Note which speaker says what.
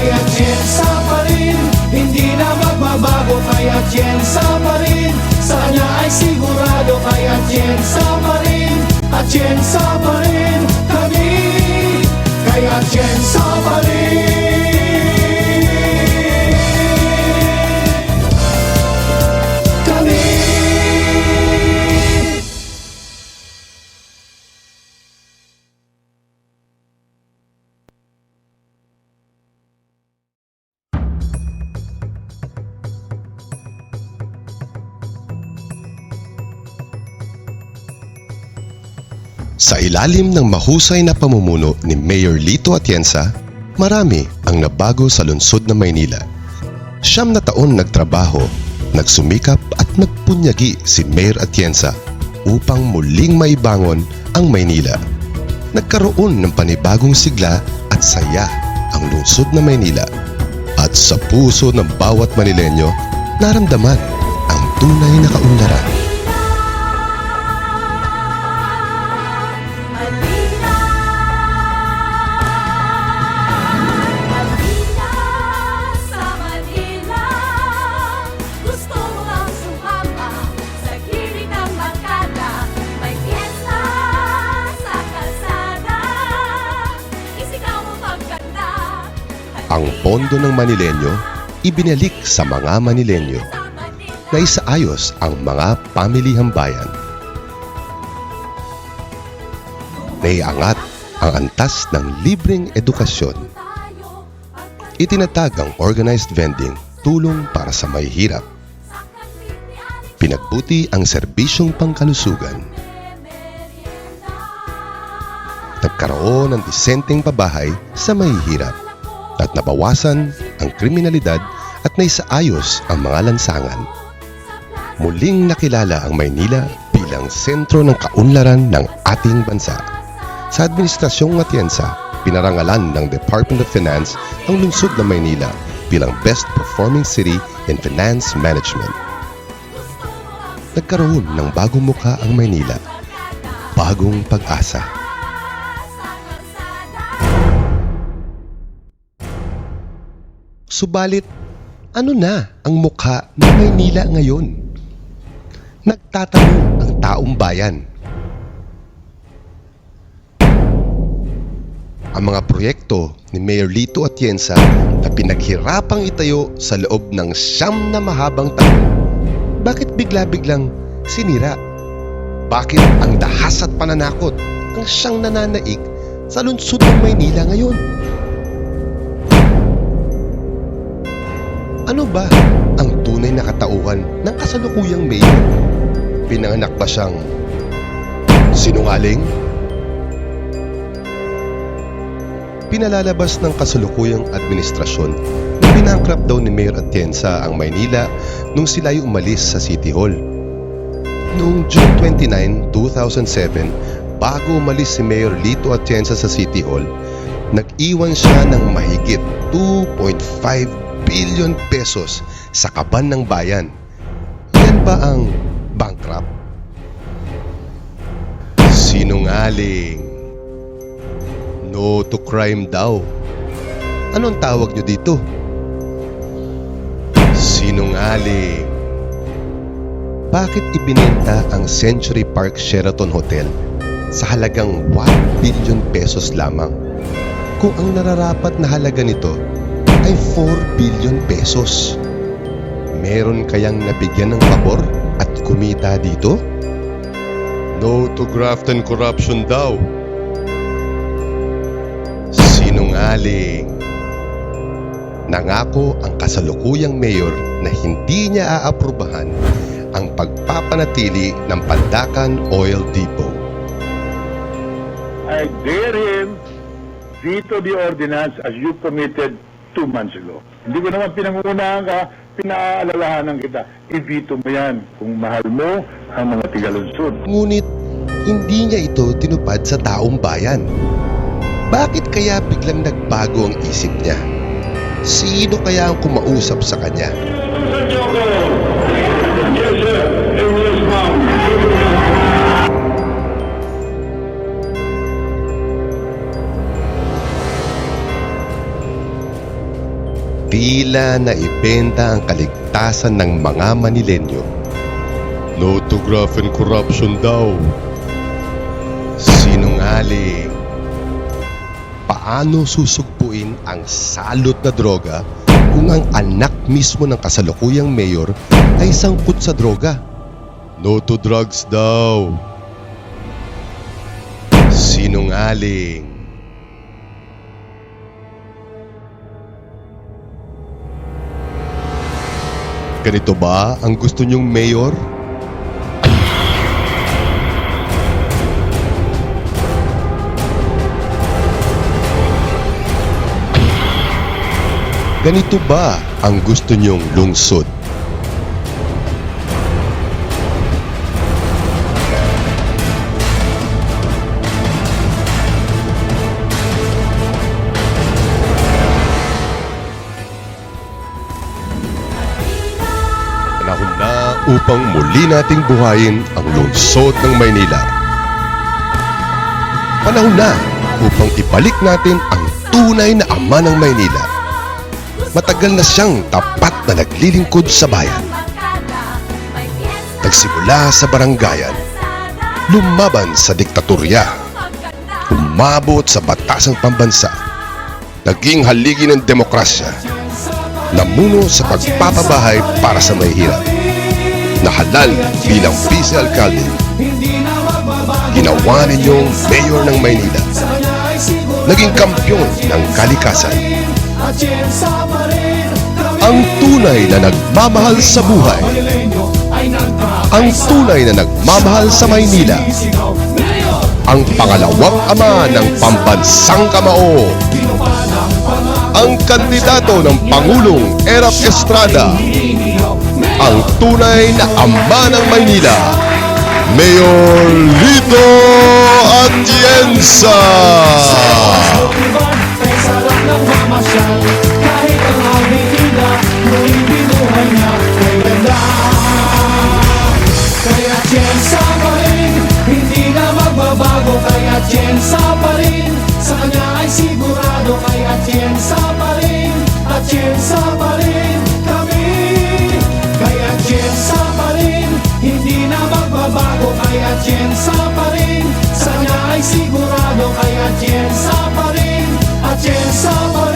Speaker 1: Kaya Jensa pa rin. Hindi na magbabago Kaya Jensa pa rin. Sa kanya ay sigurado Kaya Jensa pa rin. At Jensa pa rin
Speaker 2: Sa ilalim ng mahusay na pamumuno ni Mayor Lito Atienza, marami ang nabago sa lungsod ng Maynila. Siyam na taon nagtrabaho, nagsumikap at nagpunyagi si Mayor Atienza upang muling maibangon ang Maynila. Nagkaroon ng panibagong sigla at saya ang lungsod ng Maynila. At sa puso ng bawat Manilenyo, naramdaman ang tunay na kaunlaran. Ang pondo ng Manilenyo, ibinalik sa mga Manilenyo na isaayos ang mga pamilihang bayan. Naiangat ang antas ng libreng edukasyon. Itinatag ang organized vending tulong para sa may hirap. Pinagbuti ang serbisyong pangkalusugan. Nagkaroon ng disenteng pabahay sa may hirap. At nabawasan ang kriminalidad at naisaayos ang mga lansangan. Muling nakilala ang Maynila bilang sentro ng kaunlaran ng ating bansa. Sa Administrasyong Atienza, pinarangalan ng Department of Finance ang lungsod ng Maynila bilang Best Performing City in Finance Management. Nagkaroon ng bagong mukha ang Maynila. Bagong pag-asa. Subalit, ano na ang mukha ng Maynila ngayon? Nagtatanong ang taong bayan. Ang mga proyekto ni Mayor Lito Atienza na pinaghirapang itayo sa loob ng siyam na mahabang taon, bakit bigla-biglang sinira? Bakit ang dahas at pananakot ang siyang nananaig sa lungsod ng Maynila ngayon? Ano ba ang tunay na katauhan ng kasalukuyang mayor? Pinanganak ba siyang sinungaling? Pinalalabas ng kasalukuyang administrasyon na binangkrap daw ni Mayor Atienza ang Maynila nung sila ay umalis sa City Hall. Noong June 29, 2007, bago umalis si Mayor Lito Atienza sa City Hall, nag-iwan siya ng mahigit 2.5 billion pesos sa kaban ng bayan. Yan ba ang bankrupt? Sinungaling. No to crime daw. Anong tawag nyo dito? Sinungaling. Bakit ibinenta ang Century Park Sheraton Hotel sa halagang 1 billion pesos lamang? Kung ang nararapat na halaga nito ay 4 billion pesos. Meron kayang nabigyan ng pabor at kumita dito? No to graft and corruption daw. Sinungaling. Nangako ang kasalukuyang mayor na hindi niya aaprubahan ang pagpapanatili ng Pandakan Oil Depot.
Speaker 3: I dare him veto the ordinance as you committed two months ago. Hindi ko naman pinangunahan ka, pinaalalahanan kita. I-veto mo yan kung mahal mo ang mga tigalunsod.
Speaker 2: Ngunit hindi niya ito tinupad sa taong bayan. Bakit kaya biglang nagbago ang isip niya? Sino kaya ang kumausap sa kanya? Tila na ibenta ang kaligtasan ng mga Manilenyo. No to graft and corruption daw. Sinungaling. Paano susugpuin ang salot na droga kung ang anak mismo ng kasalukuyang mayor ay sangkot sa droga? No to drugs daw. Sinungaling. Ganito ba ang gusto niyong mayor? Ganito ba ang gusto niyong lungsod? Upang muli nating buhayin ang lungsod ng Maynila. Panahon na upang ibalik natin ang tunay na ama ng Maynila. Matagal na siyang tapat na naglilingkod sa bayan. Nagsimula sa barangayan, lumaban sa diktatorya, umabot sa batasang pambansa, naging haligi ng demokrasya, namuno sa pagpapabahay para sa mahihirap, nahalal bilang vice-alkalde,
Speaker 1: Hindi na magbabago
Speaker 2: ginawa ninyong mayor ng Maynila, naging kampyon ng kalikasan, ang tunay na nagmamahal sa buhay, ang tunay na nagmamahal sa Maynila, ang pangalawang ama ng pambansang kamao, ang kandidato ng Pangulong Erap Estrada! Ang tunay na ama ng Maynila, Mayor Lito Atienza!
Speaker 1: Kaya Atienza pa Hindi na magbabago. Kaya Atienza pa rin. Sa kanya ay sigurado. Kaya Atienza pa rin Atienza pa rin Kaya Atienza pa rin Sa kanya ay sigurado Kaya Atienza pa rin. Atienza pa rin